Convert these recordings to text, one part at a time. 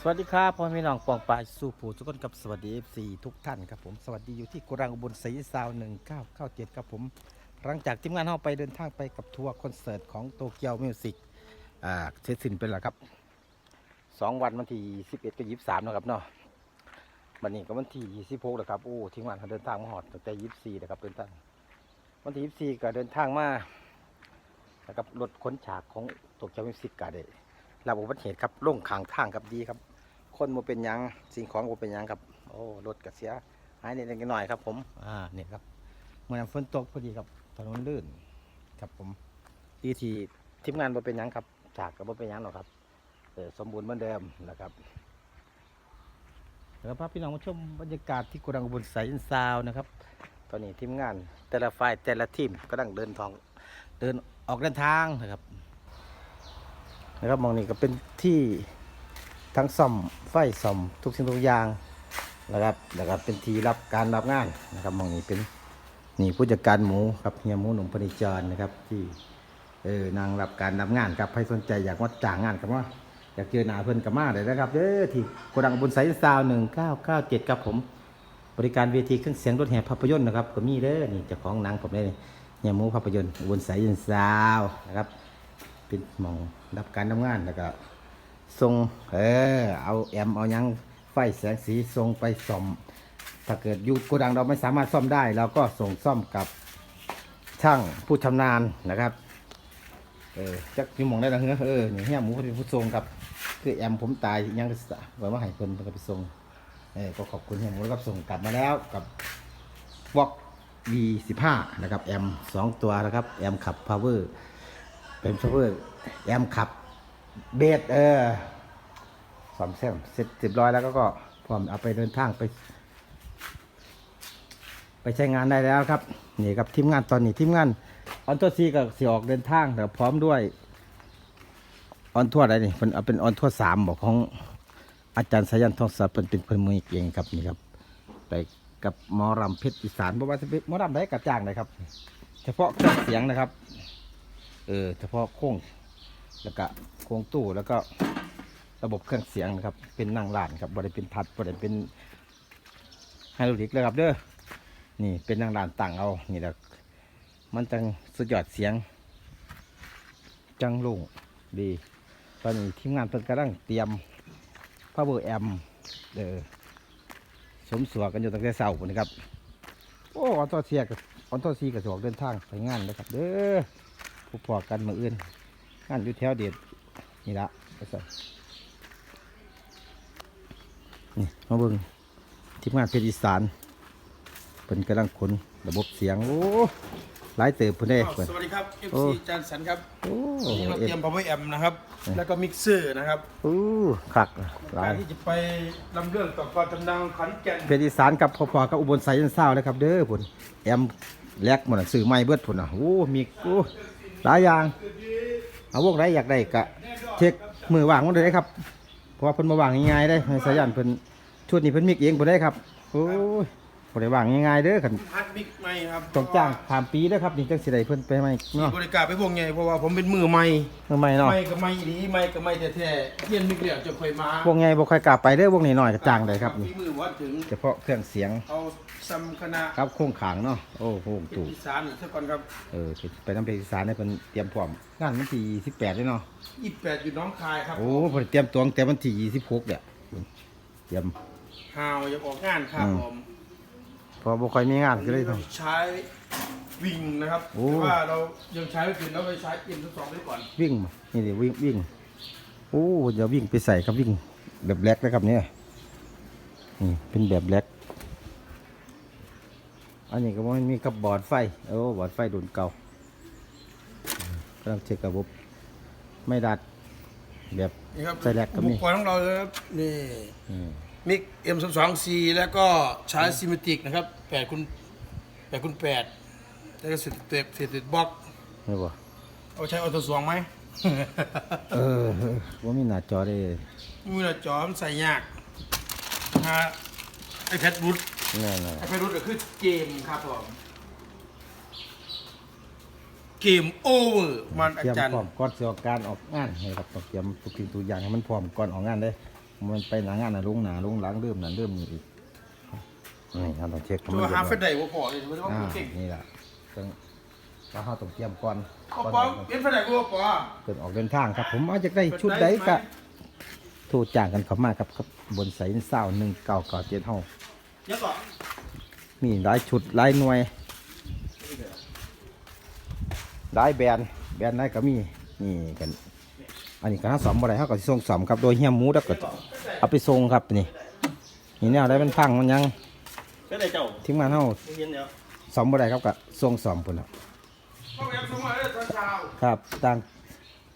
สวัสดีครับพ่อแม่พี่น้องปองปลายสู่ผู้ทุกคนกับสวัสดี FC ทุกท่านครับผมสวัสดีอยู่ที่กรังอุบลศรีซาวหนึ่งเก้าเก้าเจ็ดครับผมหลังจากทีมงานเราไปเดินทางไปกับทัวร์คอนเสิร์ตของโตเกียวมิวสิกอ่าเสร็จสิ้นไปแล้วครับสองวันวันที่สิบเอ็ดกับยี่สิบสามนะครับเนาะวันนี้ก็วันที่ยี่สิบหกแล้วครับโอ้ทีมงานเขาเดินทางมาหอดตั้งแต่ยี่สิบสี่นะครับเดินทางวันที่ยี่สี่ก็เดินทางมานะครับรถขนฉากของโตเกียวมิวสิกก็ได้ รับอุบัติเหตุครับลงขางทางครับดีครับ คนโมเป็นยังสิ่งของโมเป็นยังครับ โอ้รถกระเสียหายนิดหน่อยครับ ผม อ่าเนี่ยครับเมื่อนั้นฝนตกพอดีครับถนนลื่นครับผมดีทีทีมงานโมเป็นยังครับฉากก็โมเป็นยังหรอกครับเออสมบูรณ์เหมือนเดิมนะครับแล้วพาพี่น้องมาชมบรรยากาศที่กดังอุบลสายอินซาวนะครับ ตอนนี้ทีมงานแต่ละฝ่ายแต่ละทีมก็ดังเดินทางเดินออกเดินทางนะครับ นะครับมองนี่ก็เป็นที่ทั้งซ่อมไฟซ่อมทุกสิ่งทุกอย่างนะครับแล้วก็เป็นทีรับการรับงานนะครับมองนี้เป็นนี่ผู้จัดการหมูครับเฮียหมูหนุ่มพนิจรนะครับที่เออนางรับการรับงานครับใครสนใจอยากมาจ้างงานกับว่าอยากเจอหนาเพิ่อนกับมาเลยนะครับเด้อที่โกดังบุญไซส์ซาวหนึ่งเก้าเก้าเจ็ดครับผม บริการเวทีเครื่องเสียงรถแห่ภาพยนตร์นะครับก็มีเด้อนี่เจ้าของนังผมได้นี่เฮียหมูภาพยนตร์บุญไซส์ซาวนะครับ เป็นหมองรับการรับงานแล้วก็ส่งเออเอาแอมเอายังไฟแสงสีส่งไปซ่อม ถ้าเกิดอยูโกดังเราไม่สามารถซ่อมได้ เราก็ส่งซ่อมกับช่างผู้ชำนาญนะครับเออจักอยี่หมองได้ละเหรอเออนี่เฮียหมูเป็นผู้ส่งครับ คือแอมผมตายยังก็ไว้ว่าให้เพิ่นเพิ่นก็ไปส่งเออก็ขอบคุณเฮียหมูแล้วก็ส่งกลับมาแล้วกับวอก V15 นะครับแอมสองตัวนะครับแอมขับ power เเป็น power แอมขับ เบสเออสอมเส้นเสร็จเรียบร้อยแล้วก็ก็พร้อมเอาไปเดินทางไป ไปใช้งานได้แล้วครับ นี่ครับทีมงานตอนนี้ทีมงานออนทัวซีกับสีออกเดินทางแต่พร้อมด้วยออนทัวอะไรนี่เป็นเอาเป็นออนทัวสามบอกของอาจารย์สายันทองศักดิ์เป็นเป็นคนมือเก่งครับนี่ครับไปกับมอรำเพชรอีสานเพราะว่าหมอรำได้กระจ้างเลยครับ เฉพาะเครื่องเสียงนะครับ เออเฉพาะโค้งแล้วก็โครงตู้แล้วก็ระบบเครื่องเสียงนะครับ เป็นนั่งลานครับบริเป็นทัดบริเป็นไฮโดรลิกเลยครับเด้อนี่เป็นนั่งลานตั้งเอานี่แหละมันจังสุดยอดเสียง จังลุงดี ตอนนี้ทีมงานเพิ่นกำลังเตรียมพาวเวอร์แอมเออสมสวกันอยู่ตั้งแต่เช้าพุ่นนะครับ โอ้ออนโตเซียกับออนโตซีกับสวกเดินทางไปงานนะครับเด้อ ผู้พอกันมืออื่นงานอยู่แถวเด็ดนี่ละไปใส่นี่มาเบิ่งทีมงานเพชรอีสานเป็นกำลังขนระบบเสียง โอ้หลายเติบเพิ่นได้เพิ่น สวัสดีครับ โอ้ FC จานสันครับโอ้วันนี้เราเอ็เตรียม ม power amp นะครับ แล้วก็มิกเซอร์นะครับโอ้คักหลากายรที่จะไปลำเรื่องต่อก่อนตำนานขอนแก่นเพชรอีสานกับพอๆกับอุบลไซยันเศร้าเลยครับเด้อพุ่นแอมแลกหมดน่ะซื้อไม้เบิดพุ่นอะโอ้มีโอ้ หลายอย่าง เอาวงไรอยากได้กะเช็คมือวางมันเลยครับเพราะว่าเพิ่นมาวางง่ายๆได้ใสายันเพิ่นชุดนี้เพิ่นมิกเองบ่ได้ครับโอ้ย บ่ได้ว่างง่ายๆเด้อคันฮัดมิกใหม่ครับต้องจ้างถามปีเด้อครับนี่จังสิได้เพิ่นไปไหมขี่เนาะบริการไปพวกไงเพราะว่าผมเป็นมือใหม่เมื่อใหม่เนาะใหม่กับใหม่อีหลีใหม่กับใหม่แท้ๆเรียนมิกเดียวจะค่อยมาวงใหญ่บ่ค่อยกล้าไปเด้อวงนี้น้อยก็จ้างได้ครับฝีนี่มือวัดถึงเฉพาะเครื่องเสียงเอาซัมคณะครับโครงขางเนาะโอ้โหเป็นตู่อีสานอีกสักก่อนครับเออไปนำเพลงอีสานให้เพิ่นเตรียมพร้อมงานวันที่28เลยเนาะ28อยู่หน้องคายครับโอ้เพิ่นเตรียมตัวตั้งแต่วันที่26เนี่ยเตรียมฮาวจะออกงานครับอืมผม เพอบ่ค่อยมีงานก็เลยต้อง ใช้วิ่งนะครับโอ้ แต่ว่าเรายังใช้ไม่เป็นเราไปใช้เอ็มทั้งสองไว้ก่อนวิ่งมานี่ดิวิ่งวิ่งโอ้เดี๋ยววิ่งไปใส่ครับวิ่งแบบแบล็กนะครับเนี่ยนี่เป็นแบบแบล็กอันนี้ก็มันมีกับบอร์ดไฟโอ้บอร์ดไฟรุ่นเก่ากำลังเช็คระบบไม่ดัดแบบนี่ครับใส่แลกก็มีอุปกรณ์ของเราเลยครับนี่อืม มิก M32C แล้วก็ใช้ซิมติกนะครับ8คูณ8คูณ8แล้วก็สิบเต็บสิบติดบล็อกนี่บ่เอาใช้ออโต้สวงไหมเออว่ามีหน้าจอได้มือละจอมันใส่ยากนะฮะไอแพดรูทแน่นอนไอแพดรูทก็คือเกมครับผมเกมโอเวอร์มันอาเตรียมจารย์พร้อมก่อนสิออกการออกงานให้ครับต้องเตรียมทุกสิ่งทุกอย่างให้มันพร้อมก่อนออกงานเลย มันไปหนางานน่ะลงหนาลงหลังเริ่มนั่นเริ่มนี่อีกนี่เราต้องเช็คตัวหาเฟดได้บ่พอเลยมันต้องอ่าเก่งนี่แหละต้องเราเฮาต้องเตรียมก่อนปอก่อนปอเป็นเฟดได้บ่ปอเกิดออกเดินทางครับ ผมอาจจะได้ชุดใดก็โทรจ้างกันเข้ามาครับครับบนสายเศร้าหนึ่งเก้าเก้าเจ็ดห้องเดี๋ยวก่อนมีหลายชุดหลายหน่วยหลายแบรนด์แบรนด์ไหนก็มีนี่กัน อันนี้ก็ถ้าสอมบ่ได้เขาก็สิส่งสอมครับโดยเฮียหมูแล้วก็เอาไปส่งครับนี่นี่แนวได้มันพังมันยังเฟดได้เจ้าทีมงานเฮาสอมบ่ได้ครับก็ส่งสอมพุ่นน่ะพ่อแม่สมมาเลยตอนเช้าครับต่าง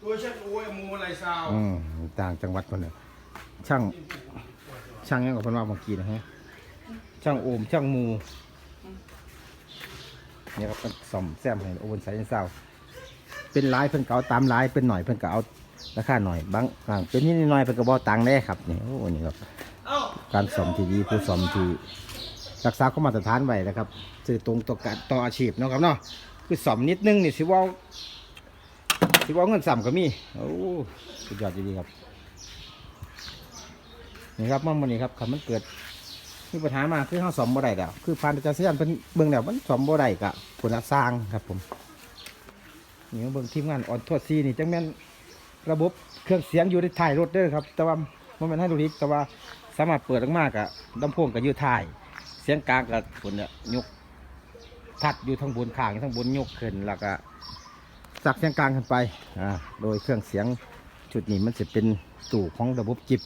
ตัวเช็ดโอ้ยมูอะไรเช้าอืมต่างจังหวัดพุ่นน่ะช่างช่างยังกับเพิ่นว่าเมื่อกี้นะฮะช่างโอมช่างหมูเนี่ยครับสอมแซมให้โอเวนไซน์เศร้าเป็นลายเพิ่นเก็เอาตามลายเป็นหน่อยเพิ่นก็เอา ราคาหน่อยบางบางเป็นนิดหน่อยเพิ่นก็บ่ตังค์แน่ครับนี่โอ้นี่ครับการสมที่ดีผู้สมที่รักษาความาตรฐานไว้นะครับสื่อตรงต่อการต่ออาชีพเนาะครับเนาะคือสมนิดนึงนี่สิว่าสิว่าเงินสัมก็มีโอ้สุดยอดดีครับนี่ครับมั่งมันนี่ครับคำมันเกิดมีปัญหามาคือเขาสมบ่ได้แล้วคือพานจารย์สยันเป็นเบิ่งแล้วมันสมบ่ได้กะผลสร้างครับผมนี่เบิ่งทีมงานออนทวร์ซีนี่จังแม่น ระบบเครื่องเสียงอยู่ในท้ายรถด้อครับ แต่ว่ามันเป็นให้ดูนิกแต่ว่าสามารถเปิดออกมากับลำโพงกับยืดท้าย เสียงกลางกับผลเนี่ยยกทัดอยู่ทางบนข้างทางบนยกขึ้นแล้วก็สักเสียงกลางขึ้นไปอ่าโดยเครื่องเสียงชุดนี้มันจะเป็นตู่ของระบบจิบ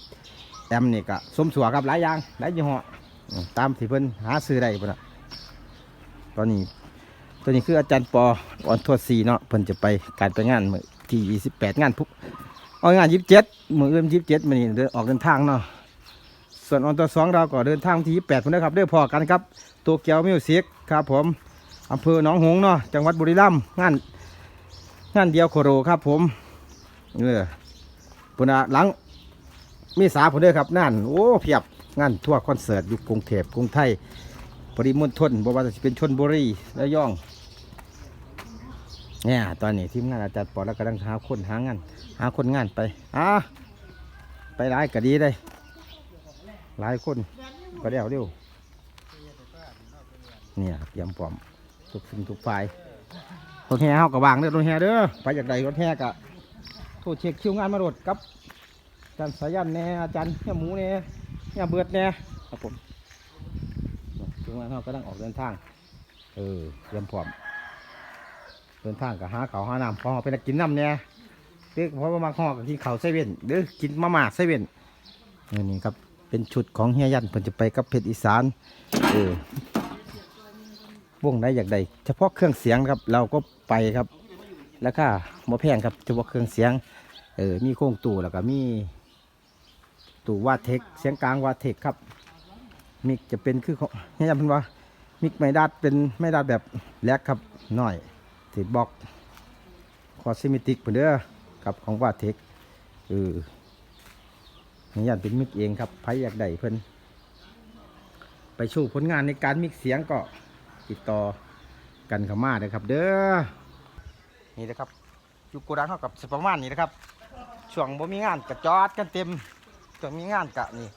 แอมนี่ก็สมสัวกับหลายอย่างหลายยี่ห้อตามที่เพิ่นหาซื้อได้พุ่นน่ะตอนนี้ตัวนี้คืออาจารย์ปอออนทวร์ซีเนาะเพิ่นจะไปการไปงานมือ ที่ 28 งานพุกเอางาน 27มื้ออื่น27มื้อนี้เดินออกเดินทางเนาะส่วนออนตัวสองเราก็เดินทางที่แปดพุ่นนะครับเด้อพอกันครับตัวเกียวมิวสิกครับผมอำเภอหนองหงเนาะจังหวัดบุรีรัมย์งานงานเดียวโคโรครับผมเออพุ่นน่ะหลังมีสาพุ่นเด้อครับนั่นโอ้เพียบงานทั่วคอนเสิร์ตอยู่กรุงเทพกรุงไทยปริมณฑลบ่ว่าจะเป็นชนบุรีระย่อง เนี่ย ตอนนี้ทีมงานอาจารย์ปอแล้วกำลังหาคนหางาน หาคนงานไปอะไปร้ายก็ดีเลยหลายคนก็ได้เอาเร็วเนี่ยเตรียมพร้อมทุกสิ่งทุกฝ่ายรถแห่เฮาก็วางเด้อรถแห่เด้อไปจากใดรถแห่ก็โทรเช็คคิวงานมาโดดกับอาจารย์สายันแน่อาจารย์เฮียหมูแน่เฮียเบิดแน่ครับผมคิวงานเฮาก็ต้องออกเดินทางเออเตรียมพร้อม เดินทางกับหาเขาวหาน้ำพอไปนักกินน้ำเนี่ยเด็กเพราะว่ามาห่อกับกินเขาวเซเว่นหรือกินมาม่าเซเว่นนี่นี่ครับเป็นชุดของเฮียยันเพิ่นจะไปกับเพชรอีสานเออวงใดอยากใดเฉพาะเครื่องเสียงครับเราก็ไปครับ แล้วก็บ่แพงครับเฉพาะเครื่องเสียงเออมีโค้งตู่แล้วก็มีตู่วาเทคเสียงกลางวาเทคครับ มิกจะเป็นคือของเฮียยันเพิ่นว่ามิกไม่ดัดเป็นไม่ดัดแบบแลกครับหน้อย ติดบล็อกคอซิมิติกเพิ่นเด้อครับของว่าเทคเออนี่ยันเป็นมิกเองครับไผอยากได้เพิ่อนไปชูผลงานในการมิกเสียงก็ติดต่อกันเข้ามาเลยครับเด้อนี่นะครับอยู่โกูดังเท่ากับสิประมาณนี้นะครับช่วงบ่มีงานกะจอดกันเต็มช่วงมีงานกะนี่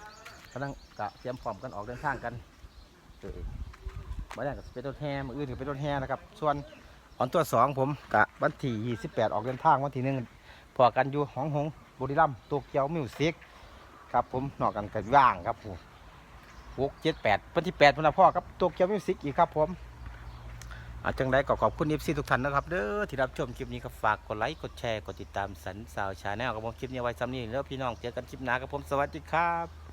กำลังกะเตรียมพร้อมกันออกเดินทางกันเออบ้านก็สิเป็นรถแห่มืออื่นก็เป็นรถแห่นะครับ ส่วน ออนตัวสองผมกะวันที่ 28 ออกเดินทางวันที่หนึ่งพอกันอยู่หองหงบุรีรัมย์โตเกียวมิวสิกครับผมนอกกันกันว่างครับผมหกเจ็ดแปดวันที่แปดพนพ่อครับตัวเกียวมิวสิกอีกครับผมอาจังไดก็ขอบคุณเอฟซีทุกท่านนะครับเด้อที่รับชมคลิปนี้ก็ฝากกดไลค์กดแชร์กดติดตามสันสาวชาแนลกับผมคลิปนี้ไว้ซ้ำนี้แล้วพี่น้องเจอกันคลิปหน้าครับผมสวัสดีครับ